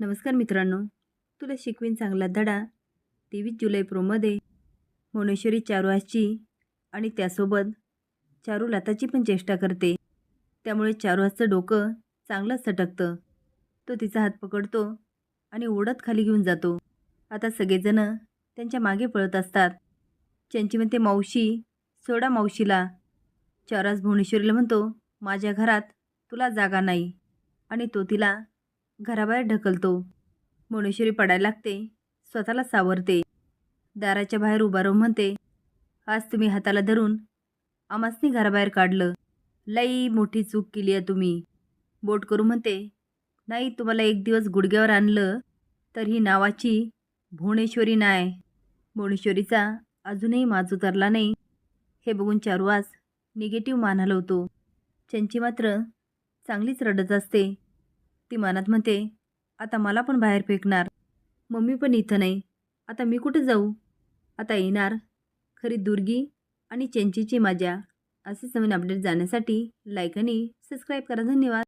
नमस्कार मित्रांनो. तुला शिकवीन चांगला धडा तेवीस जुलै प्रोमध्ये भुवनेश्वरी चारुहासची आणि त्यासोबत चारू लाताची पण चेष्टा करते. त्यामुळे चारुहासचं डोकं चांगलंच सटकतं. तो तिचा हात पकडतो आणि ओढत खाली घेऊन जातो. आता सगळेजणं त्यांच्या मागे पळत असतात. चंची म्हणते मावशी सोडा मावशीला. चारुहास भुवनेश्वरीला म्हणतो माझ्या घरात तुला जागा नाही. आणि तो तिला घराबाहेर ढकलतो. मोनेश्वरी पडायला लागते. स्वतःला सावरते. दाराच्या बाहेर उभा राहून म्हणते आज तुम्ही हाताला धरून आमासनी घराबाहेर काढलं. लई मोठी चूक केली आहे तुम्ही. बोट करू म्हणते नाही तुम्हाला एक दिवस गुडघ्यावर आणलं तर ही नावाची भुवनेश्वरी नाय. भुवनेश्वरीचा अजूनही माज उतरला नाही. हे बघून चारुवास निगेटिव्ह मान हलवतो. चंची मात्र चांगलीच रडत असते. ती मनात म्हणते आता मला पण बाहेर फेकणार. मम्मी पण इथं नाही. आता मी कुठं जाऊ? आता येणार. खरी दुर्गी आणि चंचीची मजा. असेच नवीन अपडेट जाण्यासाठी लाईक आणि सबस्क्राईब करा. धन्यवाद.